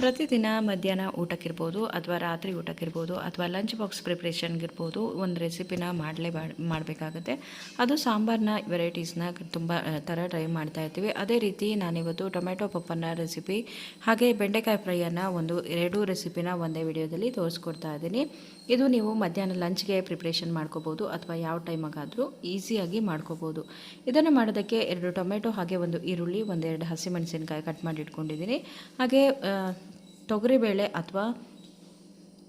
ಪ್ರತಿದಿನ ಮಧ್ಯಾಹ್ನ ಊಟಕ್ಕಿರ್ಬೋದು ಅಥವಾ ರಾತ್ರಿ ಊಟಕ್ಕಿರ್ಬೋದು ಅಥವಾ ಲಂಚ್ ಬಾಕ್ಸ್ ಪ್ರಿಪ್ರೇಷನ್ಗಿರ್ಬೋದು ಒಂದು ರೆಸಿಪಿನ ಮಾಡಲೇ ಮಾಡಬೇಕಾಗುತ್ತೆ. ಅದು ಸಾಂಬಾರನ್ನ ವೆರೈಟೀಸ್ನ ತುಂಬ ಥರ ಟ್ರೈ ಮಾಡ್ತಾ ಇರ್ತೀವಿ. ಅದೇ ರೀತಿ ನಾನಿವತ್ತು ಟೊಮೆಟೊ ಪಪ್ಪನ್ನ ರೆಸಿಪಿ ಹಾಗೆ ಬೆಂಡೆಕಾಯಿ ಫ್ರೈಯನ್ನು ಒಂದು ಎರಡೂ ರೆಸಿಪಿನ ಒಂದೇ ವಿಡಿಯೋದಲ್ಲಿ ತೋರಿಸ್ಕೊಡ್ತಾ ಇದ್ದೀನಿ. ಇದು ನೀವು ಮಧ್ಯಾಹ್ನ ಲಂಚ್ಗೆ ಪ್ರಿಪ್ರೇಷನ್ ಮಾಡ್ಕೋಬೋದು ಅಥವಾ ಯಾವ ಟೈಮಾಗಾದರೂ ಈಸಿಯಾಗಿ ಮಾಡ್ಕೋಬೋದು. ಇದನ್ನು ಮಾಡೋದಕ್ಕೆ ಎರಡು ಟೊಮೆಟೊ ಹಾಗೆ ಒಂದು ಈರುಳ್ಳಿ, ಒಂದೆರಡು ಹಸಿಮೆಣಸಿನಕಾಯಿ ಕಟ್ ಮಾಡಿ ಇಟ್ಕೊಂಡಿದ್ದೀನಿ ಹಾಗೆ ತೊಗರಿಬೇಳೆ ಅಥವಾ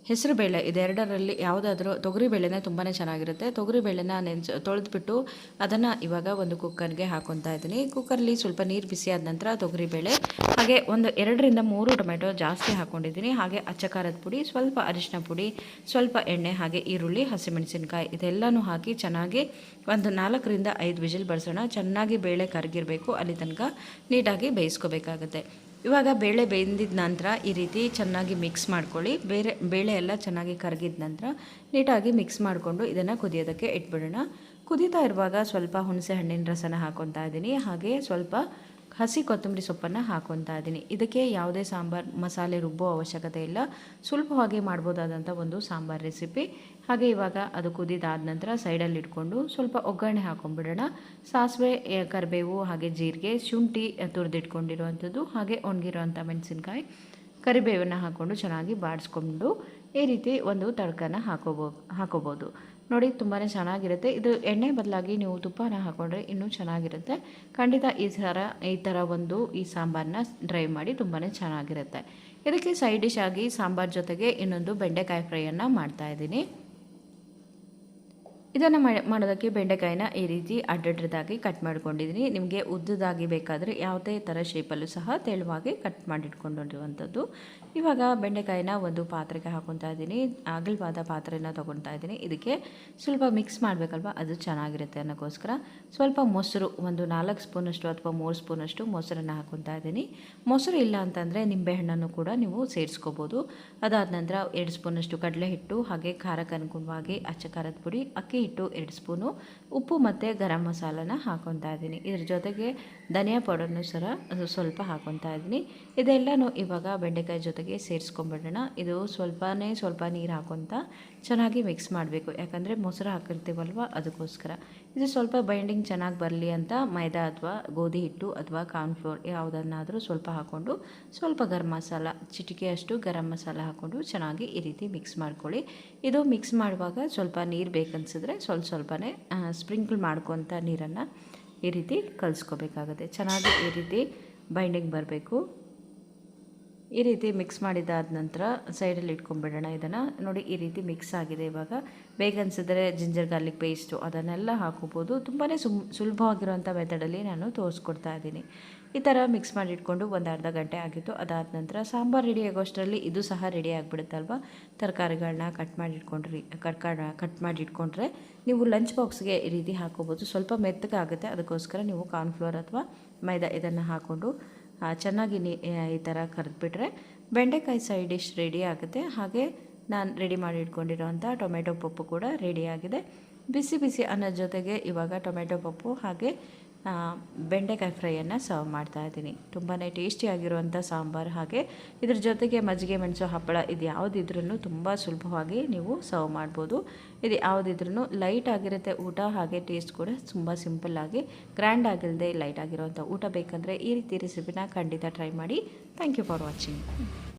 ಹೆಸರುಬೇಳೆ ಇದೆರಡರಲ್ಲಿ ಯಾವುದಾದ್ರೂ ತೊಗರಿಬೇಳೆನೇ ತುಂಬಾ ಚೆನ್ನಾಗಿರುತ್ತೆ. ತೊಗರಿಬೇಳೆನ ನೆನೆಸಿ, ತೊಳೆದ್ಬಿಟ್ಟು ಅದನ್ನು ಇವಾಗ ಒಂದು ಕುಕ್ಕರ್ಗೆ ಹಾಕೊತಾ ಇದ್ದೀನಿ. ಕುಕ್ಕರ್ಲಿ ಸ್ವಲ್ಪ ನೀರು ಬಿಸಿ ಆದ ನಂತರ ತೊಗರಿಬೇಳೆ, ಹಾಗೆ ಒಂದು ಎರಡರಿಂದ ಮೂರು ಟೊಮೆಟೊ ಜಾಸ್ತಿ ಹಾಕ್ಕೊಂಡಿದ್ದೀನಿ ಹಾಗೆ ಅಚ್ಚಕಾರದ ಪುಡಿ, ಸ್ವಲ್ಪ ಅರಿಶಿನ ಪುಡಿ, ಸ್ವಲ್ಪ ಎಣ್ಣೆ, ಹಾಗೆ ಈರುಳ್ಳಿ, ಹಸಿಮೆಣಸಿನ್ಕಾಯಿ ಇದೆಲ್ಲನೂ ಹಾಕಿ ಚೆನ್ನಾಗಿ ಒಂದು ನಾಲ್ಕರಿಂದ ಐದು ವಿಜಿಲ್ ಬರ್ಸೋಣ ಚೆನ್ನಾಗಿ ಬೇಳೆ ಕರಗಿರಬೇಕು. ಅಲ್ಲಿ ತನಕ ನೀಟಾಗಿ ಬೇಯಿಸ್ಕೋಬೇಕಾಗತ್ತೆ. ಇವಾಗ ಬೇಳೆ ಬೆಂದಿದ ನಂತರ ಈ ರೀತಿ ಚೆನ್ನಾಗಿ ಮಿಕ್ಸ್ ಮಾಡ್ಕೊಳ್ಳಿ. ಬೇರೆ, ಬೇಳೆ ಎಲ್ಲ ಚೆನ್ನಾಗಿ ಕರಗಿದ ನಂತರ ನೀಟಾಗಿ ಮಿಕ್ಸ್ ಮಾಡಿಕೊಂಡು ಇದನ್ನು ಕುದಿಯೋದಕ್ಕೆ ಇಟ್ಬಿಡೋಣ. ಕುದೀತಾ ಇರುವಾಗ ಸ್ವಲ್ಪ ಹುಣಸೆ ಹಣ್ಣಿನ ರಸನ ಹಾಕೊತಾ ಇದ್ದೀನಿ. ಹಾಗೆ ಸ್ವಲ್ಪ ಹಸಿ ಕೊತ್ತಂಬರಿ ಸೊಪ್ಪನ್ನು ಹಾಕೊತಾ ಇದ್ದೀನಿ. ಇದಕ್ಕೆ ಯಾವುದೇ ಸಾಂಬಾರು, ಮಸಾಲೆ ರುಬ್ಬೋ ಅವಶ್ಯಕತೆ ಇಲ್ಲ. ಸುಲಭವಾಗಿ ಮಾಡ್ಬೋದಾದಂಥ ಒಂದು ಸಾಂಬಾರು ರೆಸಿಪಿ. ಹಾಗೆ ಇವಾಗ ಅದು ಕುದಿದಾದ ನಂತರ ಸೈಡಲ್ಲಿ ಇಟ್ಕೊಂಡು ಸ್ವಲ್ಪ ಒಗ್ಗರಣೆ ಹಾಕೊಂಡ್ಬಿಡೋಣ. ಸಾಸಿವೆ ಕರಿಬೇವು ಹಾಗೆ ಜೀರಿಗೆ, ಶುಂಠಿ ತುರಿದಿಟ್ಕೊಂಡಿರುವಂಥದ್ದು ಹಾಗೆ ಒಣಗಿರುವಂಥ ಮೆಣಸಿನ್ಕಾಯಿ ಕರಿಬೇವನ್ನು ಹಾಕ್ಕೊಂಡು ಚೆನ್ನಾಗಿ ಬಾಡಿಸ್ಕೊಂಡು ಈ ರೀತಿ ಒಂದು ತಡ್ಕನ ಹಾಕೋಬೋ, ಹಾಕೋಬೋದು. ನೋಡಿ ತುಂಬಾ ಚೆನ್ನಾಗಿರುತ್ತೆ. ಇದು ಎಣ್ಣೆ ಬದಲಾಗಿ ನೀವು ತುಪ್ಪನ ಹಾಕೊಂಡ್ರೆ ಇನ್ನೂ ಚೆನ್ನಾಗಿರುತ್ತೆ. ಖಂಡಿತ ಈ ಥರ ಈ ಥರ ಒಂದು ಈ ಸಾಂಬಾರನ್ನ ಡ್ರೈ ಮಾಡಿ ತುಂಬಾ ಚೆನ್ನಾಗಿರುತ್ತೆ. ಇದಕ್ಕೆ ಸೈಡ್ ಡಿಶ್ ಆಗಿ ಸಾಂಬಾರ್ ಜೊತೆಗೆ ಇನ್ನೊಂದು ಬೆಂಡೆಕಾಯಿ ಫ್ರೈಯನ್ನು ಮಾಡ್ತಾ ಇದ್ದೀನಿ. ಇದನ್ನು ಮಾಡೋದಕ್ಕೆ ಬೆಂಡೆಕಾಯಿನ ಈ ರೀತಿ ಅಡ್ಡಡ್ಡದಾಗಿ ಕಟ್ ಮಾಡ್ಕೊಂಡಿದ್ದೀನಿ ನಿಮಗೆ ಉದ್ದದಾಗಿ ಬೇಕಾದರೆ ಯಾವುದೇ ಥರ ಶೇಪಲ್ಲೂ ಸಹ ತೆಳುವಾಗಿ ಕಟ್ ಮಾಡಿಟ್ಕೊಂಡಿರುವಂಥದ್ದು ಇವಾಗ ಬೆಂಡೆಕಾಯಿನ ಒಂದು ಪಾತ್ರೆಗೆ ಹಾಕೊತಾ ಇದ್ದೀನಿ ಅಗಲವಾದ ಪಾತ್ರೆನ ತೊಗೊತಾ ಇದ್ದೀನಿ ಇದಕ್ಕೆ ಸ್ವಲ್ಪ ಮಿಕ್ಸ್ ಮಾಡಬೇಕಲ್ವ? ಅದು ಚೆನ್ನಾಗಿರುತ್ತೆ ಅನ್ನೋಕ್ಕೋಸ್ಕರ ಸ್ವಲ್ಪ ಮೊಸರು, ಒಂದು ನಾಲ್ಕು ಸ್ಪೂನಷ್ಟು ಅಥವಾ ಮೂರು ಸ್ಪೂನಷ್ಟು ಮೊಸರನ್ನು ಹಾಕೊತಾ ಇದ್ದೀನಿ ಮೊಸರು ಇಲ್ಲ ಅಂತಂದರೆ ನಿಂಬೆಹಣ್ಣನ್ನು ಕೂಡ ನೀವು ಸೇರಿಸ್ಕೋಬೋದು. ಅದಾದ ನಂತರ ಎರಡು ಸ್ಪೂನಷ್ಟು ಕಡಲೆ ಹಿಟ್ಟು ಹಾಗೆ ಖಾರಕ್ಕೆ ಅನುಗುಣವಾಗಿ ಅಚ್ಚ ಖಾರದ ಪುಡಿ, ಅಕ್ಕಿ ಹಿಟ್ಟು ಎರಡು ಸ್ಪೂನು, ಉಪ್ಪು ಮತ್ತು ಗರಂ ಮಸಾಲನ ಹಾಕೊತಾ ಇದ್ದೀನಿ. ಇದ್ರ ಜೊತೆಗೆ ಧನಿಯಾ ಪೌಡರ್ನು ಸರ ಸ್ವಲ್ಪ ಹಾಕೊತಾ ಇದ್ದೀನಿ. ಇದೆಲ್ಲನೂ ಇವಾಗ ಬೆಂಡೆಕಾಯಿ ಜೊತೆಗೆ ಸೇರಿಸ್ಕೊಂಬಿಡೋಣ. ಇದು ಸ್ವಲ್ಪನೇ ಸ್ವಲ್ಪ ನೀರು ಹಾಕೊತ ಚೆನ್ನಾಗಿ ಮಿಕ್ಸ್ ಮಾಡಬೇಕು. ಯಾಕಂದರೆ ಮೊಸರು ಹಾಕಿರ್ತೀವಲ್ವ ಅದಕ್ಕೋಸ್ಕರ. ಇದು ಸ್ವಲ್ಪ ಬೈಂಡಿಂಗ್ ಚೆನ್ನಾಗಿ ಬರಲಿ ಅಂತ ಮೈದಾ ಅಥವಾ ಗೋಧಿ ಹಿಟ್ಟು ಅಥವಾ ಕಾರ್ನ್ಫ್ಲೋರ್ ಯಾವುದನ್ನಾದರೂ ಸ್ವಲ್ಪ ಹಾಕ್ಕೊಂಡು ಸ್ವಲ್ಪ ಗರಂ ಮಸಾಲ ಚಿಟಿಕೆಯಷ್ಟು ಗರಂ ಮಸಾಲ ಹಾಕ್ಕೊಂಡು ಚೆನ್ನಾಗಿ ಈ ರೀತಿ ಮಿಕ್ಸ್ ಮಾಡ್ಕೊಳ್ಳಿ. ಇದು ಮಿಕ್ಸ್ ಮಾಡುವಾಗ ಸ್ವಲ್ಪ ನೀರು ಬೇಕನ್ಸಿದ್ರೆ ಸ್ವಲ್ಪ ಸ್ವಲ್ಪನೇ ಸ್ಪ್ರಿಂಕಲ್ ಮಾಡ್ಕೊತ ನೀರನ್ನು ಈ ರೀತಿ ಕಲಿಸ್ಕೋಬೇಕಾಗುತ್ತೆ. ಚೆನ್ನಾಗಿ ಈ ರೀತಿ ಬೈಂಡಿಂಗ್ ಬರಬೇಕು. ಈ ರೀತಿ ಮಿಕ್ಸ್ ಮಾಡಿದಾದ ನಂತರ ಸೈಡಲ್ಲಿ ಇಟ್ಕೊಂಡ್ಬಿಡೋಣ ಇದನ್ನು ನೋಡಿ ಈ ರೀತಿ ಮಿಕ್ಸ್ ಆಗಿದೆ ಇವಾಗ. ಬೇಗ ಅನಿಸಿದ್ರೆ ಜಿಂಜರ್ ಗಾರ್ಲಿಕ್ ಪೇಸ್ಟು ಅದನ್ನೆಲ್ಲ ಹಾಕೋಬೋದು ತುಂಬಾ ಸುಮ್ ಸುಲಭವಾಗಿರುವಂಥ ಮೆಥಡಲ್ಲಿ ನಾನು ತೋರಿಸ್ಕೊಡ್ತಾ ಇದ್ದೀನಿ. ಈ ಥರ ಮಿಕ್ಸ್ ಮಾಡಿ ಇಟ್ಕೊಂಡು ಒಂದು ಅರ್ಧ ಗಂಟೆ ಆಗಿತ್ತು. ಅದಾದ ನಂತರ ಸಾಂಬಾರು ರೆಡಿ ಆಗೋಷ್ಟರಲ್ಲಿ ಇದು ಸಹ ರೆಡಿ ಆಗಿಬಿಡುತ್ತಲ್ವ? ತರಕಾರಿಗಳನ್ನ ಕಟ್ ಮಾಡಿ ಇಟ್ಕೊಂಡ್ರಿ ಕಟ್ ಕಟ್ ಮಾಡಿ ಇಟ್ಕೊಂಡ್ರೆ ನೀವು ಲಂಚ್ ಬಾಕ್ಸ್ಗೆ ಈ ರೀತಿ ಹಾಕೋಬೋದು ಸ್ವಲ್ಪ ಮೆತ್ತಗಾಗುತ್ತೆ. ಅದಕ್ಕೋಸ್ಕರ ನೀವು ಕಾರ್ನ್ಫ್ಲೋರ್ ಅಥವಾ ಮೈದಾ ಇದನ್ನು ಹಾಕ್ಕೊಂಡು ಚೆನ್ನಾಗಿ ಈ ಥರ ಕರೆದ್ಬಿಟ್ರೆ ಬೆಂಡೆಕಾಯಿ ಸೈಡ್ ಡಿಶ್ ರೆಡಿ ಆಗುತ್ತೆ. ಹಾಗೆ ನಾನು ರೆಡಿ ಮಾಡಿ ಇಟ್ಕೊಂಡಿರೋವಂಥ ಟೊಮೆಟೊ ಪಪ್ಪು ಕೂಡ ರೆಡಿಯಾಗಿದೆ ಬಿಸಿ ಬಿಸಿ ಅನ್ನೋ ಜೊತೆಗೆ ಇವಾಗ ಟೊಮೆಟೊ ಪಪ್ಪು ಹಾಗೆ ಬೆಂಡೆಕಾಯಿ ಫ್ರೈಯನ್ನು ಸರ್ವ್ ಮಾಡ್ತಾ ಇದ್ದೀನಿ. ತುಂಬಾ ಟೇಸ್ಟಿಯಾಗಿರುವಂಥ ಸಾಂಬಾರು ಹಾಗೆ. ಇದ್ರ ಜೊತೆಗೆ ಮಜ್ಜಿಗೆ ಮೆಣಸು ಹಪ್ಪಳ ಇದು ಯಾವುದಿದ್ರೂ ತುಂಬ ಸುಲಭವಾಗಿ ನೀವು ಸರ್ವ್ ಮಾಡ್ಬೋದು. ಇದು ಯಾವುದಿದ್ರೂ ಲೈಟ್ ಆಗಿರುತ್ತೆ ಊಟ ಹಾಗೆ ಟೇಸ್ಟ್ ಕೂಡ ತುಂಬ ಸಿಂಪಲ್ಲಾಗಿ ಗ್ರ್ಯಾಂಡ್ ಆಗಿಲ್ಲದೆ ಲೈಟ್ ಆಗಿರುವಂಥ ಊಟ ಬೇಕಂದರೆ ಈ ರೀತಿ ರೆಸಿಪಿನ ಖಂಡಿತ ಟ್ರೈ ಮಾಡಿ. Thank you for watching